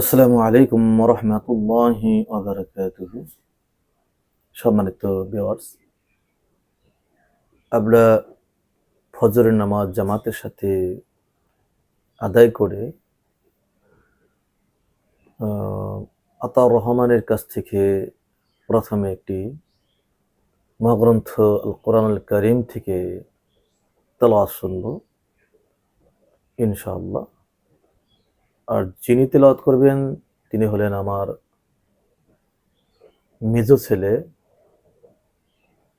আসসালামু আলাইকুম রহমতুল্লাহি সম্মানিত ভিউয়ার্স আমরা ফজরের নামাজ জামাতের সাথে আদায় করে আতাউর রহমানের কাছ থেকে প্রথমে একটি মহাগ্রন্থ আল কোরআন আল করিম থেকে তেলাওয়াত শুনব, ইনশাআল্লাহ। আর যিনি তেলাওয়াত করবেন তিনি হলেন আমার মেজ ছেলে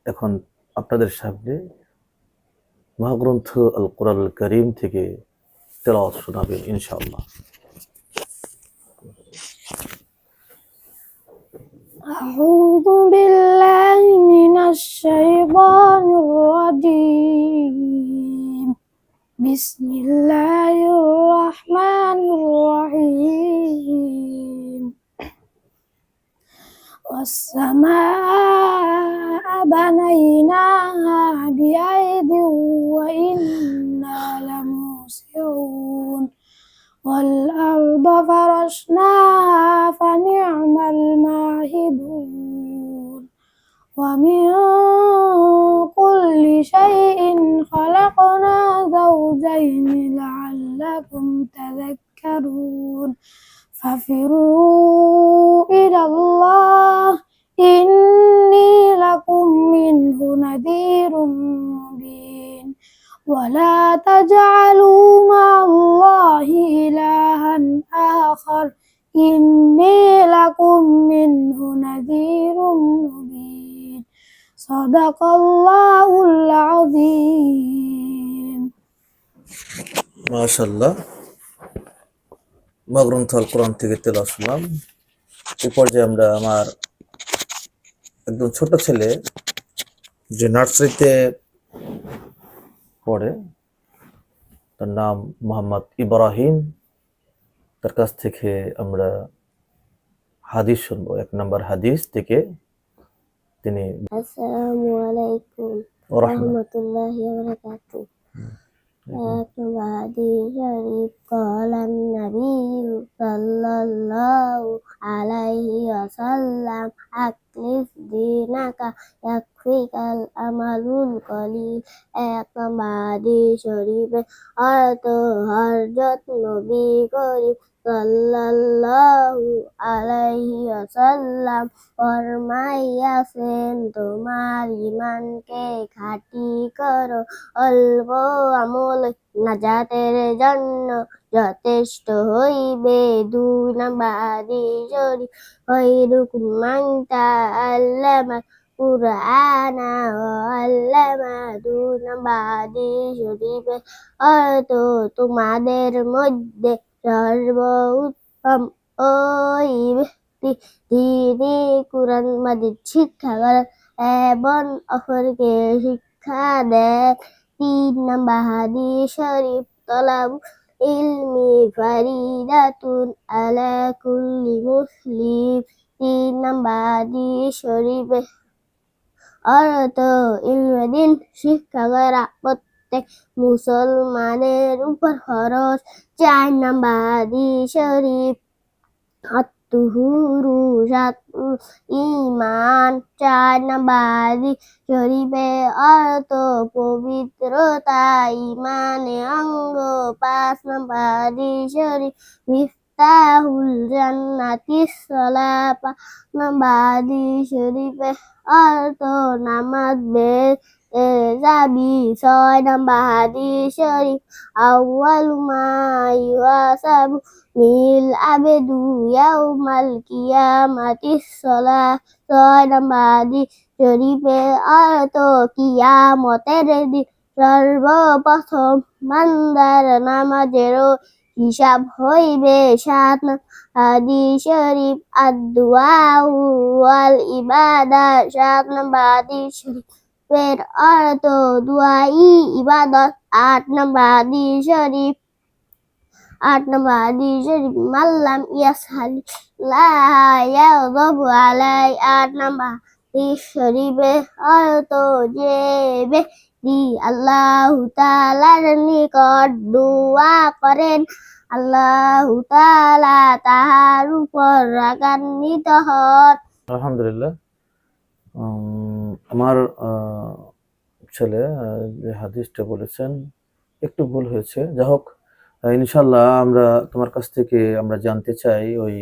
এখন আপনাদের সামনে মহাগ্রন্থ আল কোরআন আল করিম থেকে তেলাওয়াত শোনাবেন ইনশাআল্লাহ أعوذ بالله من الشيطان الرجيم بسم الله الرحمن الرحيم. والسماء بنيناها بأيد وإنا لموسعون. والأرض فرشناها فنعم الماهدون. ومن كل شيء خلقنا زوجين تذكرون ففروا إلى الله إني لكم منه نذير مبين ولا تجعلوا مع الله إلها آخر إني لكم منه نذير مبين صدق الله العظيم আল কোরআন থেকে তেলাওয়াত শুনলাম। এই পর্যায়ে আমরা আমার একদম ছোট ছেলে যে নার্সারিতে পড়ে তার নাম মোহাম্মদ ইব্রাহিম। তার কাছ থেকে আমরা হাদিস শুনব এক নম্বর হাদিস থেকে তিনি আসসালামু আলাইকুম রহমান রহমতুল্লাহি ওয়া বাদি শরীফ কলাম নবী সাল্লাল্লাহু আলাইহি আসাল্লাম আকলিস দিনাকা এক আফ্রিকাল আমালুল কলিল এক বাদি শরীফে অর্থ, হর যত্ন বি করি সাল্লাল্লাহু আলাইহি ওয়াসাল্লাম ফরমাইয়াছেন, তোমার ইমানকে খাটি করো, অল্প আমল নাজাতের জন্য যথেষ্ট হইবে। দুই নাম্বারি শরীফ হইরুকুমান্তা আল্লাহ ওয়া আল্লামা দুই নাম্বারি শরীফে অর্থ তোমাদের মধ্যে সর্ব উত্তম ওই ব্যক্তি যিনি কুরআন মাজিদ শিক্ষা করেন এবং অপরকে শিক্ষা দেন তিন নাম্বার শরীফ তলাব ইলমি ফারিদাতুন আলা কুল্লি মুসলিম তিন নাম্বার হাদিস শরীফে অর্থ ইলমেদিন শিক্ষা করা প্রত্যেক মুসলমানের উপর ফরজ চার নাম্বার শরীফ আত্মহুরু ইমান চার নাম্বার শরীফে অর্থ পবিত্রতা ইমানে অঙ্গ। পাঁচ নাম্বার শরীফ মিফতাহুল জান্নাতি সালাহ পাঁচ শরীফে অর্থ নামাজ বের যাবি। ছয় নাম্বার হাদিস শরীফ, আউয়ালু মা ইউহাসাবু মিল আবেদু ইয়াউমাল কিয়ামাতিস সালাহ ছয় নাম্বার হাদিস শরীফে অর্থ কিয়ামতের দিন সর্বপ্রথম বান্দার নামাজেরও হিসাব হইবে সাত হাদিস শরীফ ওয়াল ইবাদা, সাত নম্বর হাদিস শরীফের অর্থ দুয়াই ইবাদত, আট নম্বর হাদিস শরীফ, আট নম্বর হাদিস শরীফ মাল্লাম ইয়াসহালি, লা ইয়াযবু আলাই, আট নম্বর হাদিস শরীফে অর্থ যে ব্যক্তি আল্লাহ তাআলার নিকট দোয়া করেন আল্লাহ তাআলা তাহার উপর রাগান্বিত হন আলহামদুলিল্লাহ আমার ছেলে যে হাদিসটা বলেছেন, একটু ভুল হয়েছে। যা ইনশাল্লাহ আমরা তোমার কাছ থেকে আমরা জানতে চাই ওই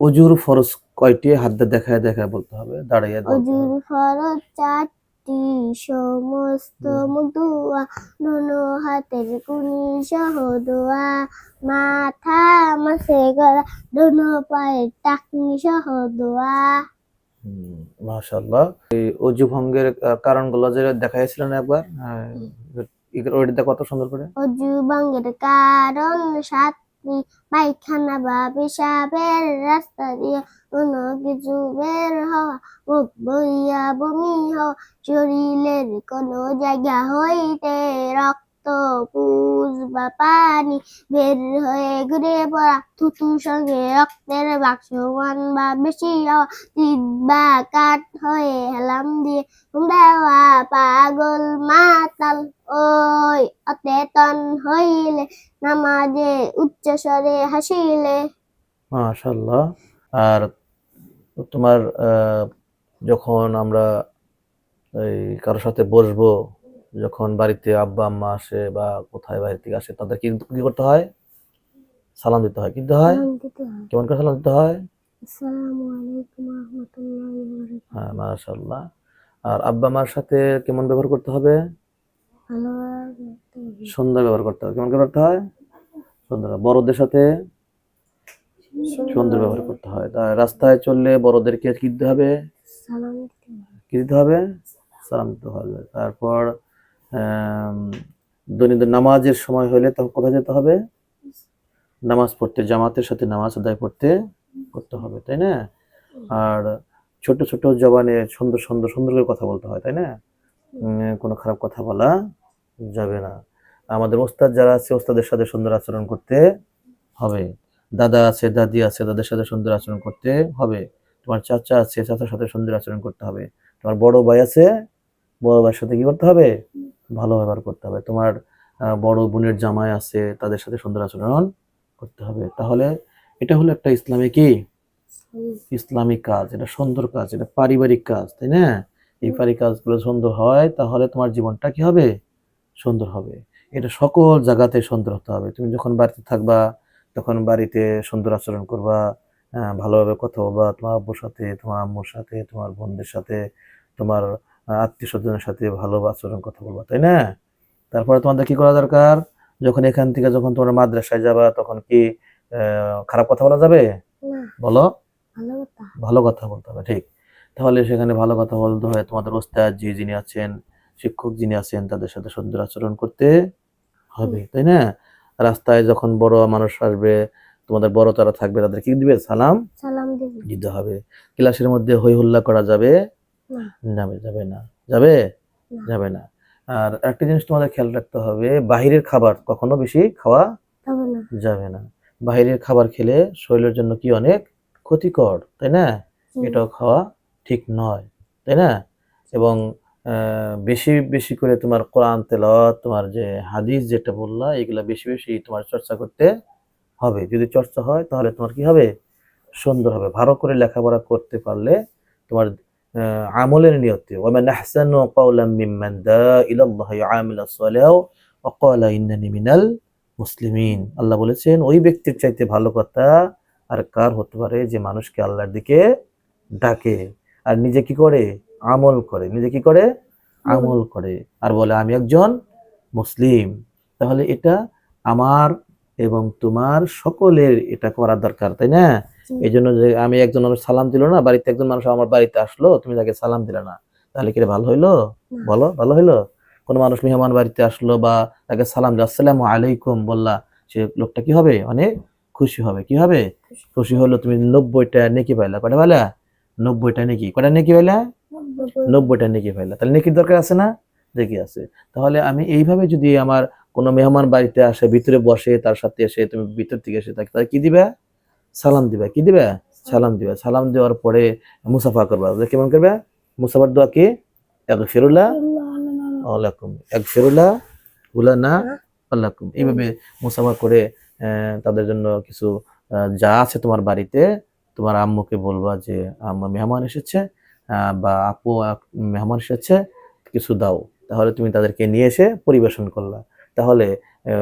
অজুর ফরজ কয়টি? হাত দিয়ে দেখায় দেখায় বলতে হবে দাঁড়িয়ে অজুর ফরজ চারটি সমস্ত মুদুয়া দোনো হাতের কুনি সহ দোয়া মাথা মাসে গলা দোনো পায়ের টাকনি সহ দোয়া। হুম, মাশাআল্লাহ। এই অজু ভঙ্গের কারণগুলো যে দেখাইছিলেন একবার ওইটা কত সুন্দর করে? অজু ভঙ্গের কারণ সাতটি পায়খানা বা পেশাবের রাস্তা দিয়ে কোনো কিছু বের হওয়া মুখ বইয়া বমি হওয়া শরীরের কোনো জায়গা হইতে রক্ত বা পানি বের হয়ে ঘুরে পড়া সঙ্গে রক্তের বাক্সমান বা বেশি বা কাঠ হয়ে হেলাম দিয়ে দেওয়া পাগল মাতাল, ওই অতেতন হইলে নামাজে উচ্চ স্বরে হাসিলে। মাশাআল্লাহ আর তোমার যখন আমরা এই কারোর সাথে বসবো যখন বাড়িতে আব্বা আম্মা আসে বা কোথায় বাইরে থেকে আসে তাদের কিন্তু কি করতে হয়? সালাম দিতে হয়। কিন্তু হয়। কেমন করে সালাম দিতে হয়। হ্যাঁ মাশাআল্লাহ। আর আব্বা মার সাথে কেমন ব্যবহার করতে হবে? সুন্দর ব্যবহার করতে হবে। কেমন করে করতে হয়? সুন্দর বড়দের সাথে সুন্দর ব্যবহার করতে হয়। তাই রাস্তায় চললে বড়দেরকে কি দিতে হবে। কি দিতে হবে? সালাম দিতে হবে। তারপর দৈনন্দিন নামাজের সময় হলে তখন কোথায় যেতে হবে? নামাজ পড়তে, জামাতের সাথে নামাজ আদায় করতে করতে হবে, তাই না? আর ছোট ছোট জবানে সুন্দর সুন্দর সুন্দর করে কথা বলতে হয়, তাই না? কোনো খারাপ কথা বলা যাবে না। আমাদের ওস্তাদ যারা আছে, ওস্তাদের সাথে সুন্দর আচরণ করতে হবে। দাদা আছে, দাদি আছে দাদের সাথে সুন্দর আচরণ করতে হবে। তোমার চাচা আছে, চাচার সাথে সুন্দর আচরণ করতে হবে। তোমার বড় ভাই আছে, বড় ভাইয়ের সাথে কি করতে হবে? ভালো ব্যবহার করতে হবে। তোমার বড় বোনের জামাই আছে তাদের সাথে সুন্দর আচরণ করতে হবে। তাহলে এটা হলো একটা ইসলামী কি? ইসলামিক কাজ। এটা সুন্দর কাজ এটা পারিবারিক কাজ তাই না? এই পারিবারিক কাজগুলো সুন্দর হয় তাহলে তোমার জীবনটা কি হবে? সুন্দর হবে। এটা সকল জায়গাতে সুন্দর হতে হবে। তুমি যখন বাড়িতে থাকবা তখন বাড়িতে সুন্দর আচরণ করবা ভালোভাবে কথা বলবা তোমার আব্বুর সাথে তোমার আম্মুর সাথে তোমার বোনদের সাথে তোমার আত্মীয় স্বজনের সাথে ভালো আচরণ কথা বলবা তাই না? তারপরে তোমাদের কি করা দরকার? যখন এখান থেকে যখন তোমরা মাদ্রাসায় যাবা তখন কি খারাপ কথা বলা যাবে? বলো। ভালো কথা। বলতে হবে ঠিক। তাহলে সেখানে ভালো কথা বলতে হয়। তোমাদের ওস্তাদ জি যিনি আছেন শিক্ষক যিনি আছেন তাদের সাথে সুন্দর আচরণ করতে হবে তাই না? রাস্তায় যখন বড় মানুষ আসবে তোমাদের বড় তারা থাকবে তাদের কি দিবে? সালাম সালাম দিতে হবে। ক্লাসের মধ্যে হই হুল্লা করা যাবে। যাবে যাবে না। যাবে? যাবে না। আর একটা জিনিস তোমাদের খেয়াল রাখতে হবে বাহিরের খাবার কখনো বেশি খাওয়া যাবে না। বাইরের খাবার খেলে শরীরের জন্য কি অনেক ক্ষতিকর তাই না? এটাও খাওয়া ঠিক নয় তাই না? এবং আহ, বেশি বেশি করে তোমার কোরআন তেলাওয়াত তোমার যে হাদিস যেটা বললা এগুলা বেশি বেশি তোমার চর্চা করতে হবে। যদি চর্চা হয় তাহলে তোমার কি হবে? সুন্দর হবে। ভালো করে লেখাপড়া করতে পারলে তোমার আমলের নিয়তে ওয়ামান আহসানু কাওলাম মিম্মান দা ইলাল্লাহি আমিলা সালিহা ওয়া ক্বালা ইন্নানি মিনাল মুসলিমিন। আল্লাহ বলেছেন ওই ব্যক্তির চাইতে ভালো কথা আর কার হতে পারে যে মানুষকে আল্লাহর দিকে ডাকে আর নিজে কি করে? আমল করে। নিজে কি করে? আমল। করে। আর বলে আমি একজন মুসলিম। তাহলে এটা আমার এবং তোমার সকলের এটা করা দরকার তাই না। এই জন্য যে আমি একজন মানুষ সালাম দিল না বাড়িতে একজন মানুষ আমার বাড়িতে আসলো তুমি তাকে সালাম দিলে না। তাহলে কি ভালো হইল? বলো ভালো হইল? কোন মানুষ মেহমান বাড়িতে আসলো বা তাকে সালাম দিল আসসালামু আলাইকুম বললা সে লোকটা কি হবে? অনেক খুশি হবে। কি হবে? খুশি। হলো তুমি নব্বইটা নেকি পাইলা। কটা পাইলা? নব্বইটা নেকি। কটা নেকি পাইলা? নব্বইটা নেকি পাইলা। তাহলে নেকির দরকার আছে না? দেখি আছে। তাহলে আমি এইভাবে যদি আমার কোনো মেহমান বাড়িতে আসে ভিতরে বসে তার সাথে এসে তুমি ভিতর থেকে এসে তাকে তাহলে কি দিবে? সালাম দিবে। কি দিবে? সালাম দিবে। সালাম দেওয়ার পরে মুসাফা করবা। কেমন করবে? মুসাফার দোয়া কি? এক ফেরুল্লাহ এক ফেরুল্লাহ উলানা আল্লাহকুম এইভাবে মুসাফা করে তাদের জন্য কিছু যা আছে তোমার বাড়িতে তোমার আম্মুকে বলবা যে আম্মা মেহমান এসেছে বা আপু মেহমান এসেছে কিছু দাও। তাহলে তুমি তাদেরকে নিয়ে এসে পরিবেশন করলা। তাহলে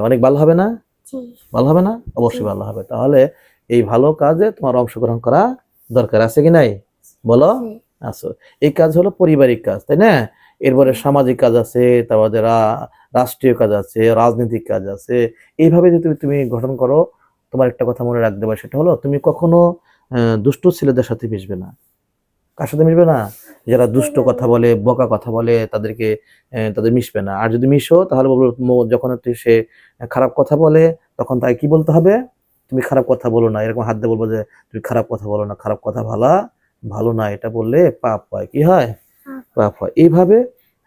অনেক ভালো হবে না? ভালো হবে না? অবশ্যই ভালো হবে। তাহলে এই ভালো কাজে তোমার অংশগ্রহণ করা দরকার আছে কি নাই? বলো? জি আচ্ছা এই কাজ হলো পারিবারিক কাজ তাই না? এরপরে সামাজিক কাজ আছে তারপরে রাষ্ট্রীয় কাজ আছে রাজনৈতিক কাজ আছে। এইভাবে যদি তুমি তুমি গঠন করো তোমার একটা কথা মনে রাখতে পারো সেটা হলো তুমি কখনো দুষ্ট ছেলেদের সাথে মিশবে না। কার সাথে মিশবে না? যারা দুষ্ট কথা বলে বকা কথা বলে তাদেরকে তাদের মিশবে না। আর যদি মিশো তাহলে বলব যখন সে খারাপ কথা বলে তখন তাই কি বলতে হবে? তুমি খারাপ কথা বলো না এরকম হাত দিয়ে বলব যে তুমি খারাপ কথা বলো না খারাপ কথা ভালা ভালো না এটা বললে পাপ হয়। কি হয়? পাপ। হয়। এইভাবে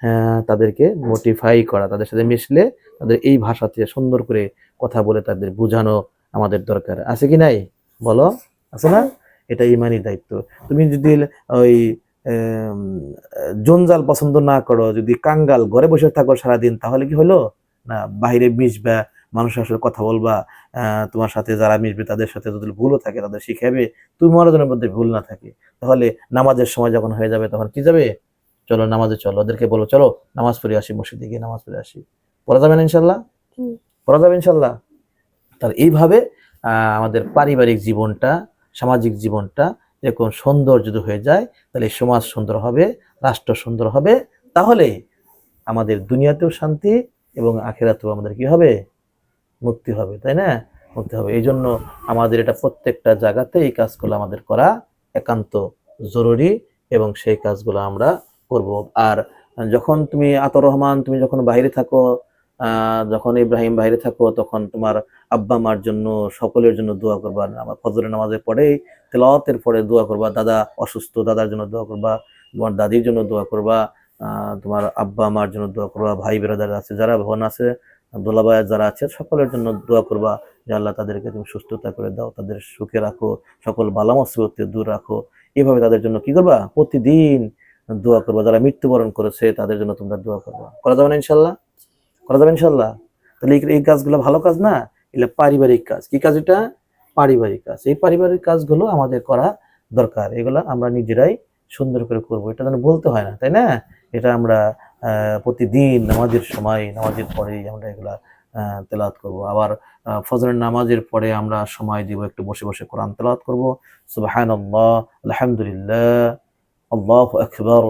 আহ, তাদেরকে মোটিফাই করা তাদের সাথে মিশলে তাদের এই ভাষাতে সুন্দর করে কথা বলে তাদের বোঝানো আমাদের দরকার। আছে কি নাই? বলো। আছে না? এটা ইমানই দায়িত্ব। তুমি যদি ওই জঞ্জাল পছন্দ না করো যদি কাঙ্গাল ঘরে বসে থাকো সারাদিন তাহলে কি হলো? না বাইরে মিশবা মানুষের সাথে কথা বলবা তোমার সাথে যারা মিশবে তাদের সাথে যদি ভুলও থাকে তাদের শিখাবে তুমি জনের মধ্যে ভুল না থাকে। তাহলে নামাজের সময় যখন হয়ে যাবে তখন কি যাবে? চলো নামাজে চলো ওদেরকে বলো চলো নামাজ পড়ে আসি মসজিদে গিয়ে নামাজ পড়ে আসি। পড়া যাবে না ইনশাল্লাহ? পড়া যাবে ইনশাল্লাহ? তাহলে এইভাবে আমাদের পারিবারিক জীবনটা সামাজিক জীবনটা এরকম সুন্দর যদি হয়ে যায় তাহলে সমাজ সুন্দর হবে রাষ্ট্র সুন্দর হবে। তাহলে আমাদের দুনিয়াতেও শান্তি এবং আখেরাতেও আমাদের কি হবে? মুক্তি হবে, তাই না? মুক্তি হবে। এই জন্য আমাদের এটা প্রত্যেকটা জায়গাতে এই কাজগুলো আমাদের করা একান্ত জরুরি এবং সেই কাজগুলো আমরা করব। আর যখন তুমি আতর রহমান, তুমি যখন বাইরে থাকো যখন ইব্রাহিম বাইরে থাকো, তখন তোমার আব্বা, মার জন্য, সকলের জন্য দোয়া করবা। আমার ফজরের নামাজের পরেই, তেলাওয়াতের পরে দোয়া করবা। দাদা অসুস্থ, দাদার জন্য দোয়া করবা। তোমার দাদির জন্য দোয়া করবা। তোমার আব্বা, মার জন্য দোয়া করবা। ভাই বেরাদার আছে, যারা বোন আছে দোলাবাই যারা আছে, সকলের জন্য দোয়া করবা, যে আল্লাহ তাদেরকে তুমি সুস্থতা করে দাও, তাদের সুখে রাখো, সকল বালা মুসিবত দূর রাখো। এভাবে তাদের জন্য কি করবা? প্রতিদিন দোয়া করবা। যারা মৃত্যুবরণ করেছে, তাদের জন্য তোমরা দোয়া করবা। করা যাবে না ইনশাল্লাহ করা যাবে ইনশাল্লাহ তাহলে এই- কাজগুলো ভালো কাজ না? এগুলো পারিবারিক কাজ। কি কাজ এটা? পারিবারিক কাজ। এই পারিবারিক কাজগুলো আমাদের করা দরকার। এগুলো আমরা নিজেরাই সুন্দর করে করব। এটা যেন বলতে হয় না, তাই না? এটা আমরা প্রতিদিন নামাজের সময়, নামাজের পরেই আমরা এগুলা তেলাত করব। আবার ফজরের নামাজের পরে আমরা সময় দিব একটু বসে বসে কোরআন তেলাওয়াত করব। সুবহানাল্লাহ, আলহামদুলিল্লাহ, আল্লাহু আকবার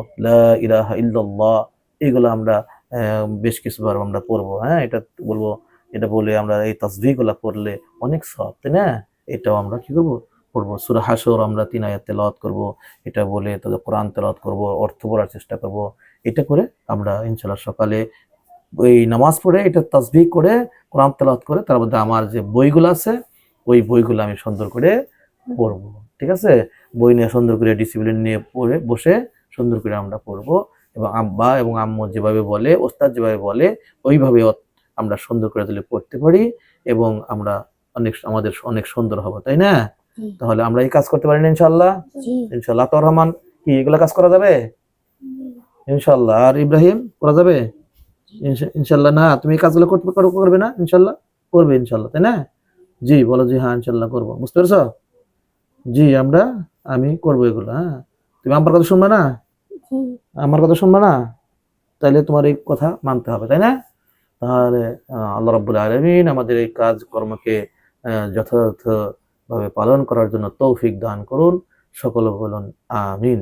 ইলাহা ইল্লাল্লাহ, এগুলো আমরা বেশ কিছুবার আমরা পড়ব। হ্যাঁ এটা বলব, এটা বলে আমরা এই তাসবিহগুলো পড়লে অনেক সব তাই না? এটাও আমরা কি করব? পড়ব। সুরা হাসর আমরা তিন আয়াত তেলাওয়াত করব। এটা বলে তাদের কোরআন তেলাওয়াত করব, অর্থ পড়ার চেষ্টা করব। এটা করে আমরা ইনশাল্লাহ সকালে ওই নামাজ পড়ে এটা তাসবিহ করে কোরআন তেলাওয়াত করে তার মধ্যে আমার যে বইগুলো আছে ওই বইগুলো আমি সুন্দর করে পড়ব ঠিক আছে? বই নিয়ে সুন্দর করে ডিসিপ্লিন নিয়ে পড়ে বসে সুন্দর করে আমরা পড়ব। এবং আব্বা এবং আম্মু যেভাবে বলে ওস্তাদ যেভাবে বলে ওইভাবে আমরা সুন্দর করে তুলে পড়তে পারি এবং আমরা অনেক আমাদের অনেক সুন্দর হব তাই না? তাহলে আমরা এই কাজ করতে পারি না ইনশাল্লাহ? ইনশাল্লাহ তোর রহমান কি এগুলা কাজ করা যাবে? ইনশাল্লাহ আর ইব্রাহিম করা যাবে? ইনশাল্লাহ না তুমি কাজগুলো করতে পারো করবে না? ইনশাল্লাহ করবে ইনশাল্লাহ তাই না? জি বলো জি হ্যাঁ ইনশাল্লাহ করব। বুঝতে পেরেছ? জি আমরা আমি করব এগুলো হ্যাঁ? তুমি আমার কথা শুনবে না? আমার কথা শুনবে না? তাইলে তোমার এই কথা মানতে হবে তাই না? তাহলে আল্লাহ রাব্বুল আলামিন আমাদের এই কাজ কর্মকে আহ, যথাযথভাবে পালন করার জন্য তৌফিক দান করুন। সকল বলুন আমিন।